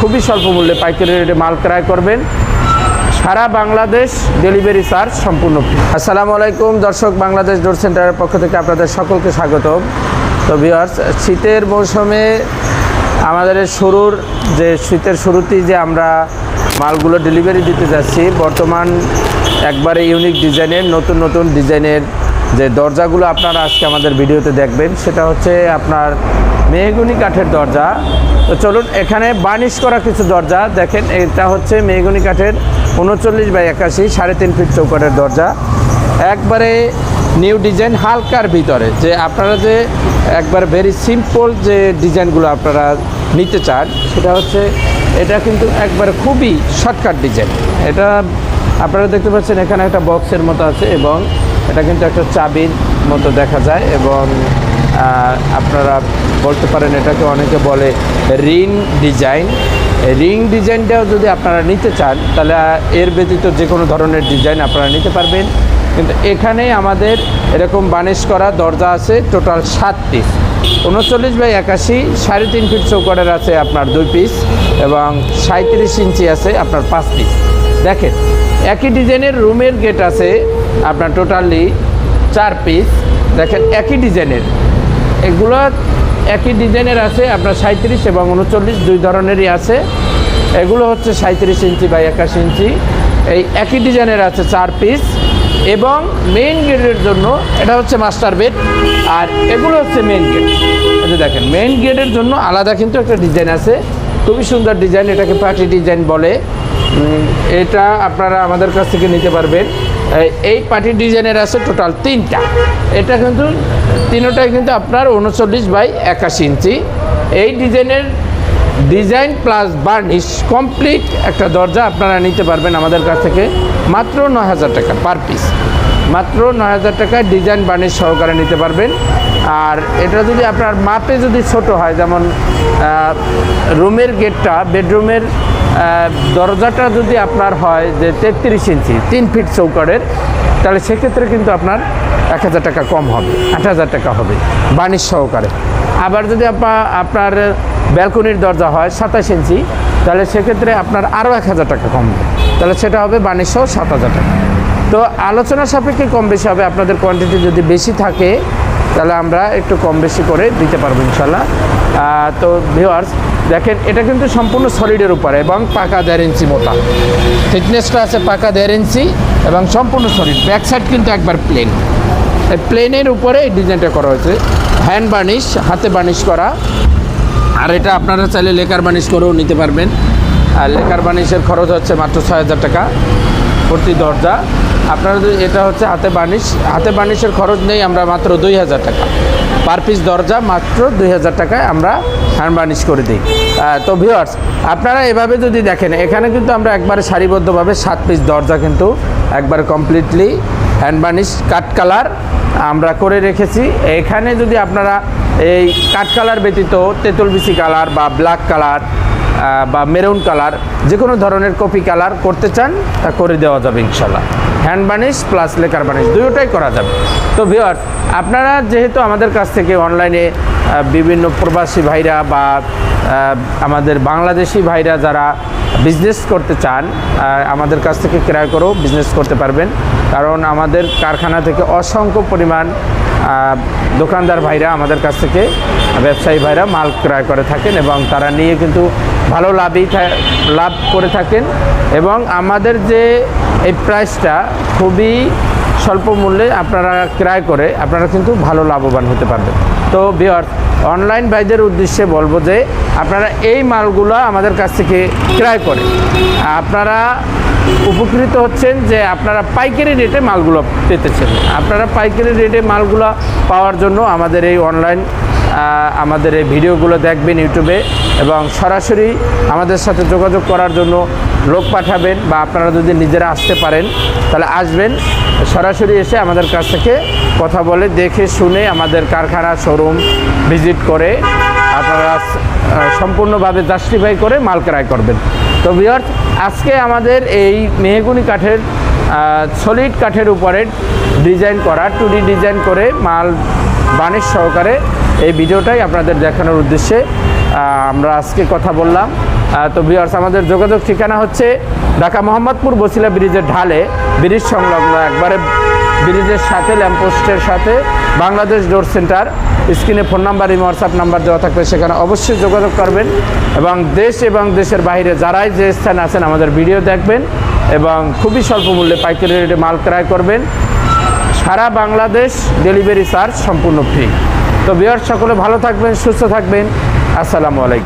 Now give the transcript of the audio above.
খুবই স্বল্প মূল্যে পাইকারি রেটে মাল ক্রয় করবেন। সারা বাংলাদেশ ডেলিভারি চার্জ সম্পূর্ণ আসসালামু আলাইকুম, দর্শক বাংলাদেশ ডোর সেন্টারের পক্ষ থেকে আপনাদের সকলকে স্বাগতম। তো ভিউয়ার্স শীতের মৌসুমে আমাদের শুরুর যে, শীতের শুরুতেই যে আমরা মালগুলো ডেলিভারি দিতে যাচ্ছি, বর্তমান একবারে ইউনিক ডিজাইনের নতুন নতুন ডিজাইনের যে দরজাগুলো আপনারা আজকে আমাদের ভিডিওতে দেখবেন, সেটা হচ্ছে আপনার মেহগুনি কাঠের দরজা। তো চলুন, এখানে বার্নিশ করা কিছু দরজা। দেখেন, এটা হচ্ছে মেহগুনি কাঠের উনচল্লিশ বাই একাশি, সাড়ে তিন ফিট চৌকাঠের দরজা। একবারে নিউ ডিজাইন, হালকার ভিতরে। যে আপনারা যে একবার ভেরি সিম্পল যে ডিজাইনগুলো আপনারা নিতে চান, সেটা হচ্ছে, এটা কিন্তু একবারে খুবই শর্টকাট ডিজাইন এটা আপনারা দেখতে পাচ্ছেন এখানে একটা বক্সের মতো আছে এবং এটা কিন্তু একটা চাবির মতো দেখা যায় এবং আপনারা বলতে পারেন এটাকে অনেকে বলে রিং ডিজাইন। রিং ডিজাইনটাও যদি আপনারা নিতে চান, তাহলে এর ব্যতীত যে কোনো ধরনের ডিজাইন আপনারা নিতে পারবেন। কিন্তু এখানে আমাদের এরকম বানিশ করা দরজা আছে, টোটাল সাত পিস। উনচল্লিশ বাই একাশি, সাড়ে তিন ফিট চৌকটের আছে আপনার দুই পিস এবং সাঁত্রিশ ইঞ্চি আছে আপনার পাঁচ পিস। দেখেন, একই ডিজাইনের রুমের গেট আছে আপনার টোটালি চার পিস দেখেন, একই ডিজাইনের। এগুলো একই ডিজাইনের আছে, আপনার সাঁত্রিশ এবং উনচল্লিশ, দুই ধরনেরই আছে। এগুলো হচ্ছে সাঁত্রিশ ইঞ্চি বা একাশি ইঞ্চি। এই একই ডিজাইনের আছে চার পিস এবং মেইন গেটের জন্য এটা হচ্ছে মাস্টার বেড আর এগুলো হচ্ছে মেইন গেট যে দেখেন মেইন গেটের জন্য আলাদা কিন্তু একটা ডিজাইন আছে। খুবই সুন্দর ডিজাইন, এটাকে পার্টি ডিজাইন বলে। এটা আপনারা আমাদের কাছ থেকে নিতে পারবেন। এই- এই পার্টি ডিজাইনের আছে টোটাল তিনটা। এটা কিন্তু তিনোটাই কিন্তু আপনার উনচল্লিশ বাই একাশি ইঞ্চি। এই ডিজাইনের ডিজাইন প্লাস বার্নিশ কমপ্লিট একটা দরজা আপনারা নিতে পারবেন আমাদের কাছ থেকে। মাত্র নয় হাজার টাকা পার পিস। মাত্র নয় হাজার টাকায় ডিজাইন বার্নিশ সহকারে নিতে পারবেন। আর এটা যদি আপনার মাপে যদি ছোট হয়, যেমন রুমের গেটটা, বেডরুমের দরজাটা যদি আপনার হয় যে তেত্রিশ ইঞ্চি, তিন ফিট চৌকারের তাহলে সেক্ষেত্রে কিন্তু আপনার এক হাজার টাকা কম হবে, আট হাজার টাকা হবে বার্নিশ সহকারে। আবার যদি আপা- আপনার ব্যালকনির দরজা হয় সাতাশ ইঞ্চি, তাহলে সেক্ষেত্রে আপনার আরও এক হাজার টাকা কমবে তাহলে সেটা হবে সহ সাত হাজার টাকা। তো আলোচনা সাপেক্ষে কম বেশি হবে, আপনাদের কোয়ান্টিটি যদি বেশি থাকে, তাহলে আমরা একটু কম বেশি করে দিতে পারব ইনশাল্লাহ তো ভিওয়ার্স দেখেন, এটা কিন্তু সম্পূর্ণ সলিডের উপরে এবং পাকা দেড় ইঞ্চি মোটা। থিকনেসটা আছে পাকা দেড় ইঞ্চি এবং সম্পূর্ণ সলিড ব্যাক সাইড কিন্তু একবার প্লেন প্লেনের উপরে এই ডিজাইনটা করা হয়েছে। হ্যান্ড বার্নিশ হাতে বার্নিশ করা। আর এটা আপনারা চাইলে লেকার বানিশ করেও নিতে পারবেন। আর লেকার বানিশের খরচ হচ্ছে মাত্র ছয় হাজার টাকা। প্রতি দরজা। আপনারা এটা হচ্ছে হাতে বানিশ হাতে বানিশের খরচ নেই আমরা মাত্র দুই হাজার টাকা। পার পিস দরজা মাত্র দুই হাজার টাকায় আমরা হ্যান্ড বার্নিশ করে দিই। তো ভিউয়ার্স আপনারা এভাবে যদি দেখেন, এখানে কিন্তু আমরা একবারে সারিবদ্ধভাবে সাত পিস দরজা কিন্তু একবার completely hand varnish cut colour আমরা করে রেখেছি। এখানে যদি আপনারা এই কাঠ কালার ব্যতীত তেঁতুল বিচি কালার বা ব্ল্যাক কালার বা মেরুন কালার যে কোনো ধরনের কপি কালার করতে চান, তা করে দেওয়া যাবে ইনশাল্লাহ hand varnish plus lacquer varnish দুটোটাই করা যাবে। তো ভিওর আপনারা যেহেতু আমাদের কাছ থেকে অনলাইনে বিভিন্ন প্রবাসী ভাইরা বা আমাদের বাংলাদেশি ভাইরা যারা বিজনেস করতে চান আমাদের কাছ থেকে ক্রয় করেও বিজনেস করতে পারবেন। কারণ আমাদের কারখানা থেকে অসংখ্য পরিমাণ দোকানদার ভাইরা আমাদের কাছ থেকে, ব্যবসায়ী ভাইরা মাল ক্রয় করে থাকেন এবং তারা নিয়ে কিন্তু ভালো লাভই লাভ করে থাকেন এবং আমাদের যে এই প্রাইসটা খুবই স্বল্প মূল্যে আপনারা ক্রয় করে আপনারা কিন্তু ভালো লাভবান হতে পারবেন। তো বিয়ার অনলাইন বাইদের উদ্দেশ্যে বলব যে আপনারা এই মালগুলো আমাদের কাছ থেকে ক্রয় করে আপনারা উপকৃত হচ্ছেন যে আপনারা পাইকারি রেটে মালগুলো পেতেছেন। আপনারা পাইকারি রেটে মালগুলো পাওয়ার জন্য আমাদের এই অনলাইন আমাদের এই ভিডিওগুলো দেখবেন ইউটিউবে এবং সরাসরি আমাদের সাথে যোগাযোগ করার জন্য লোক পাঠাবেন বা আপনারা যদি নিজেরা আসতে পারেন, তাহলে আসবেন, সরাসরি এসে আমাদের কাছ থেকে কথা বলে, দেখে শুনে আমাদের কারখানা শোরুম ভিজিট করে আপনারা সম্পূর্ণভাবে জাস্টিফাই করে মাল ক্রয় করবেন। তো বিয়ার্স আজকে আমাদের এই মেহগুনি কাঠের সলিড কাঠের উপরে ডিজাইন করা টু ডিজাইন করে মাল বানিশ সহকারে এই ভিডিওটাই আপনাদের দেখানোর উদ্দেশ্যে আমরা আজকে কথা বললাম। তো বিয়ার্স আমাদের যোগাযোগ ঠিকানা হচ্ছে ঢাকা মোহাম্মদপুর বসিলা ব্রিজের ঢালে, ব্রিজ সংলগ্ন একবারে ব্রিজের সাথে ল্যাম্পোস্টের সাথে বাংলাদেশ ডোর সেন্টার স্ক্রিনে ফোন নাম্বার এবং হোয়াটসঅ্যাপ নাম্বার দেওয়া থাকবে, সেখানে অবশ্যই যোগাযোগ করবেন এবং দেশ এবং দেশের বাইরে যারাই যে স্থানে আছেন আমাদের ভিডিও দেখবেন এবং খুবই স্বল্প মূল্যে পাইকারি রেটে মাল ক্রয় করবেন। সারা বাংলাদেশ ডেলিভারি চার্জ সম্পূর্ণ ফ্রি। তো বিয়ার সকলে ভালো থাকবেন, সুস্থ থাকবেন। আসসালামু আলাইকুম।